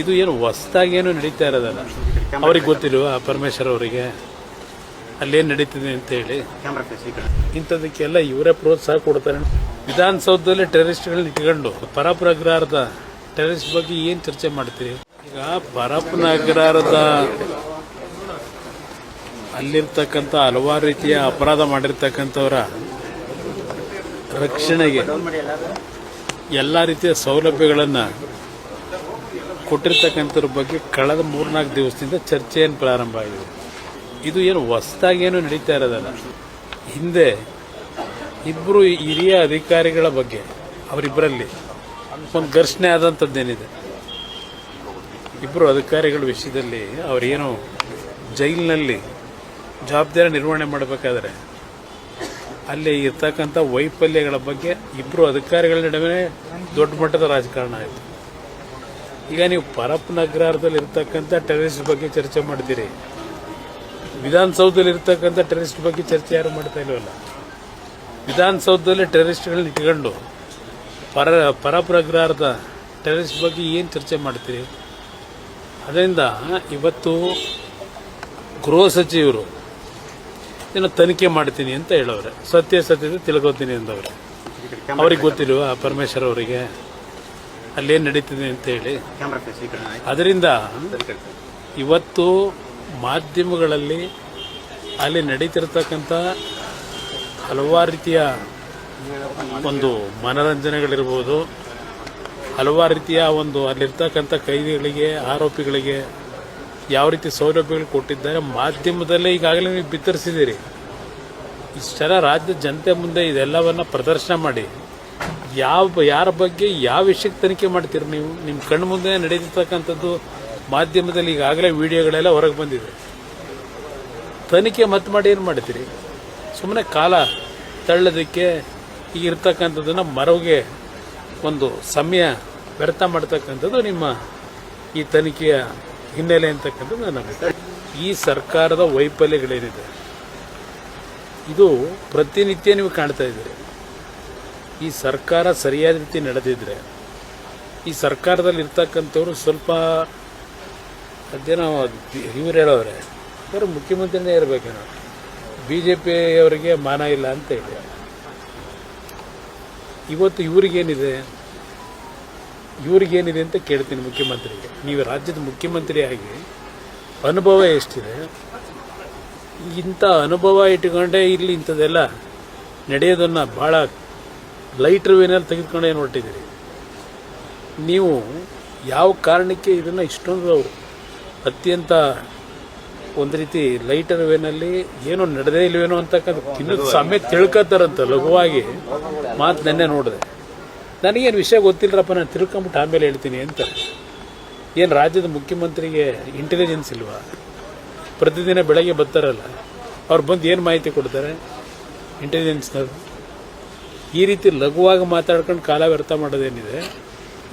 ಇದು ಏನು ಹೊಸದಾಗೇನು ನಡೀತಾ ಇರೋದಲ್ಲ. ಅವ್ರಿಗೆ ಗೊತ್ತಿಲ್ವಾ ಪರಮೇಶ್ವರ್ ಅವರಿಗೆ ಅಲ್ಲೇನು ನಡೀತಿದೆ ಅಂತ ಹೇಳಿ. ಇಂಥದಕ್ಕೆಲ್ಲ ಇವರೇ ಪ್ರೋತ್ಸಾಹ ಕೊಡ್ತಾರೆ. ವಿಧಾನಸೌಧದಲ್ಲಿ ಟೆರರಿಸ್ಟ್ಗಳನ್ನ ಇಟ್ಕೊಂಡು ಪರಪುರ ಅಗ್ರಹಾರದ ಟೆರರಿಸ್ಟ್ ಬಗ್ಗೆ ಏನು ಚರ್ಚೆ ಮಾಡ್ತೀರಿ? ಈಗ ಪರಪುರ ಅಗ್ರಹಾರದ ಅಲ್ಲಿರ್ತಕ್ಕಂಥ ಹಲವಾರು ರೀತಿಯ ಅಪರಾಧ ಮಾಡಿರ್ತಕ್ಕಂಥವರ ರಕ್ಷಣೆಗೆ ಎಲ್ಲ ರೀತಿಯ ಸೌಲಭ್ಯಗಳನ್ನು ಕೊಟ್ಟಿರ್ತಕ್ಕಂಥವ್ರ ಬಗ್ಗೆ ಕಳೆದ ಮೂರ್ನಾಲ್ಕು ದಿವಸದಿಂದ ಚರ್ಚೆ ಏನು ಪ್ರಾರಂಭ ಆಗಿದೆ. ಇದು ಏನು ಹೊಸದಾಗೇನು ನಡೀತಾ ಇರೋದಲ್ಲ. ಹಿಂದೆ ಇಬ್ಬರು ಹಿರಿಯ ಅಧಿಕಾರಿಗಳ ಬಗ್ಗೆ ಅವರಿಬ್ಬರಲ್ಲಿ ಒಂದು ಘರ್ಷಣೆ ಆದಂಥದ್ದೇನಿದೆ ಇಬ್ಬರು ಅಧಿಕಾರಿಗಳ ವಿಷಯದಲ್ಲಿ ಅವರೇನು ಜೈಲಿನಲ್ಲಿ ಜವಾಬ್ದಾರಿ ನಿರ್ವಹಣೆ ಮಾಡಬೇಕಾದ್ರೆ ಅಲ್ಲಿ ಇರ್ತಕ್ಕಂಥ ವೈಫಲ್ಯಗಳ ಬಗ್ಗೆ ಇಬ್ಬರು ಅಧಿಕಾರಿಗಳ ನಡುವೆ ದೊಡ್ಡ ಮಟ್ಟದ ರಾಜಕಾರಣ ಆಯಿತು. ಈಗ ನೀವು ಪರಪ್ಪನ ಅಗ್ರಹಾರದಲ್ಲಿ ಇರ್ತಕ್ಕಂಥ ಟೆರರಿಸ್ಟ್ ಬಗ್ಗೆ ಚರ್ಚೆ ಮಾಡಿದ್ದೀರಿ ವಿಧಾನಸೌಧದಲ್ಲಿ ಇರ್ತಕ್ಕಂಥ ಟೆರರಿಸ್ಟ್ ಬಗ್ಗೆ ಚರ್ಚೆ ಯಾರು ಮಾಡ್ತಾ ಇಲ್ವಲ್ಲ? ವಿಧಾನಸೌಧದಲ್ಲಿ ಟೆರರಿಸ್ಟ್ಗಳನ್ನ ಇಟ್ಕೊಂಡು ಪರ ಪರಪ್ಪನ ಅಗ್ರಹಾರದ ಟೆರರಿಸ್ಟ್ ಬಗ್ಗೆ ಏನು ಚರ್ಚೆ ಮಾಡ್ತೀರಿ? ಅದರಿಂದ ಇವತ್ತು ಗೃಹ ಸಚಿವರು ಏನೋ ತನಿಖೆ ಮಾಡ್ತೀನಿ ಅಂತ ಹೇಳೋರೆ ಸತ್ಯ ಸತ್ಯದ ತಿಳ್ಕೊತೀನಿ ಅಂದವ್ರೆ. ಅವ್ರಿಗೆ ಗೊತ್ತಿಲ್ವಾ? ಪರಮೇಶ್ವರ್ ಅವರಿಗೆ? ಅಲ್ಲೇನು ನಡೀತಿದೆ ಅಂತ ಹೇಳಿ. ಅದರಿಂದ ಇವತ್ತು ಮಾಧ್ಯಮಗಳಲ್ಲಿ ಅಲ್ಲಿ ನಡೀತಿರ್ತಕ್ಕಂಥ ಹಲವಾರು ರೀತಿಯ ಒಂದು ಮನರಂಜನೆಗಳಿರ್ಬೋದು. ಹಲವಾರು ರೀತಿಯ ಒಂದು ಅಲ್ಲಿರ್ತಕ್ಕಂಥ ಕೈದಿಗಳಿಗೆ ಆರೋಪಿಗಳಿಗೆ ಯಾವ ರೀತಿ ಸೌಲಭ್ಯಗಳು ಕೊಟ್ಟಿದ್ದಾರೆ ಮಾಧ್ಯಮದಲ್ಲೇ ಈಗಾಗಲೇ ನೀವು ಬಿತ್ತರಿಸಿದ್ದೀರಿ. ಇಷ್ಟೆಲ್ಲ ರಾಜ್ಯದ ಜನತೆ ಮುಂದೆ ಇದೆಲ್ಲವನ್ನ ಪ್ರದರ್ಶನ ಮಾಡಿ. ಯಾವ, ಯಾರ ಬಗ್ಗೆ ಯಾವ ವಿಷಯಕ್ಕೆ ತನಿಖೆ ಮಾಡ್ತೀರಿ ನೀವು? ನಿಮ್ಮ ಕಣ್ಣು ಮುಂದೆ ನಡೀತಿರ್ತಕ್ಕಂಥದ್ದು ಮಾಧ್ಯಮದಲ್ಲಿ ಈಗಾಗಲೇ ವಿಡಿಯೋಗಳೆಲ್ಲ ಹೊರಗೆ ಬಂದಿದೆ. ತನಿಖೆ ಮತ್ತೆ ಮಾಡಿ ಏನು ಮಾಡ್ತೀರಿ? ಸುಮ್ಮನೆ ಕಾಲ ತಳ್ಳೋದಕ್ಕೆ ಈಗ ಇರ್ತಕ್ಕಂಥದ್ದನ್ನು ಮರವಿಗೆ ಒಂದು ಸಮಯ ವ್ಯರ್ಥ ಮಾಡ್ತಕ್ಕಂಥದ್ದು ನಿಮ್ಮ ಈ ತನಿಖೆಯ ಹಿನ್ನೆಲೆ ಅಂತಕ್ಕಂಥದ್ದು ನನ್ನ ಈ ಸರ್ಕಾರದ ವೈಫಲ್ಯಗಳೇನಿದೆ? ಇದು ಪ್ರತಿನಿತ್ಯ ನೀವು ಕಾಣ್ತಾ ಇದ್ದೀರಿ. ಈ ಸರ್ಕಾರ ಸರಿಯಾದ ರೀತಿ ನಡೆದಿದ್ರೆ, ಈ ಸರ್ಕಾರದಲ್ಲಿ ಇರ್ತಕ್ಕಂಥವ್ರು ಸ್ವಲ್ಪ ಅದೇನೋ ಇವ್ರು ಹೇಳೋರೆ, ಇವರು ಮುಖ್ಯಮಂತ್ರಿನೇ ಇರಬೇಕೇನೋ ಬಿ ಜೆ ಪಿಯವರಿಗೆ ಮಾನ ಇಲ್ಲ ಅಂತ ಹೇಳಿ. ಇವತ್ತು ಇವ್ರಿಗೇನಿದೆ ಇವ್ರಿಗೇನಿದೆ ಅಂತ ಕೇಳ್ತೀನಿ ಮುಖ್ಯಮಂತ್ರಿಗೆ. ನೀವು ರಾಜ್ಯದ ಮುಖ್ಯಮಂತ್ರಿಯಾಗಿ ಅನುಭವ ಎಷ್ಟಿದೆ? ಇಂಥ ಅನುಭವ ಇಟ್ಕೊಂಡೇ ಇಲ್ಲಿ ಇಂಥದ್ದೆಲ್ಲ ನಡೆಯೋದನ್ನು ಭಾಳ ಲೈಟ್ರ್ ವೇನಲ್ಲಿ ಏನು ಹೊರಟಿದ್ದೀರಿ? ನೀವು ಯಾವ ಕಾರಣಕ್ಕೆ ಇದನ್ನು ಇಷ್ಟೊಂದು ಅತ್ಯಂತ ಒಂದು ರೀತಿ ಲೈಟರ್ ವೇನಲ್ಲಿ ಏನೋ ನಡೆದೇ ಇಲ್ವೇನೋ ಅಂತಕ್ಕಂಥ ತಿನ್ನೋದು ಸಮಯ ತಿಳ್ಕೊತಾರಂತ ಲಘುವಾಗಿ ಮಾತು ನೆನ್ನೆ ನೋಡಿದೆ. ನನಗೇನು ವಿಷಯ ಗೊತ್ತಿಲ್ಲರಪ್ಪ ನಾನು ತಿಳ್ಕೊಂಬಿಟ್ಟು ಆಮೇಲೆ ಹೇಳ್ತೀನಿ ಅಂತ. ಏನು ರಾಜ್ಯದ ಮುಖ್ಯಮಂತ್ರಿಗೆ ಇಂಟೆಲಿಜೆನ್ಸ್ ಇಲ್ವಾ? ಪ್ರತಿದಿನ ಬೆಳಗ್ಗೆ ಬರ್ತಾರಲ್ಲ, ಅವ್ರು ಬಂದು ಏನು ಮಾಹಿತಿ ಕೊಡ್ತಾರೆ? ಇಂಟೆಲಿಜೆನ್ಸ್ನವ್ರು ಈ ರೀತಿ ಲಘುವಾಗಿ ಮಾತಾಡ್ಕೊಂಡು ಕಾಲ ವ್ಯರ್ಥ ಮಾಡೋದೇನಿದೆ,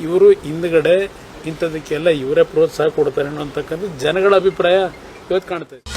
ಇವರು ಹಿಂದ್ಗಡೆ ಇಂಥದಕ್ಕೆಲ್ಲ ಇವರೇ ಪ್ರೋತ್ಸಾಹ ಕೊಡ್ತಾರೆ ಅನ್ನೋ ಅಂತಕ್ಕಂಥ ಜನಗಳ ಅಭಿಪ್ರಾಯ ಇವತ್ತು ಕಾಣ್ತಾ ಇದೆ.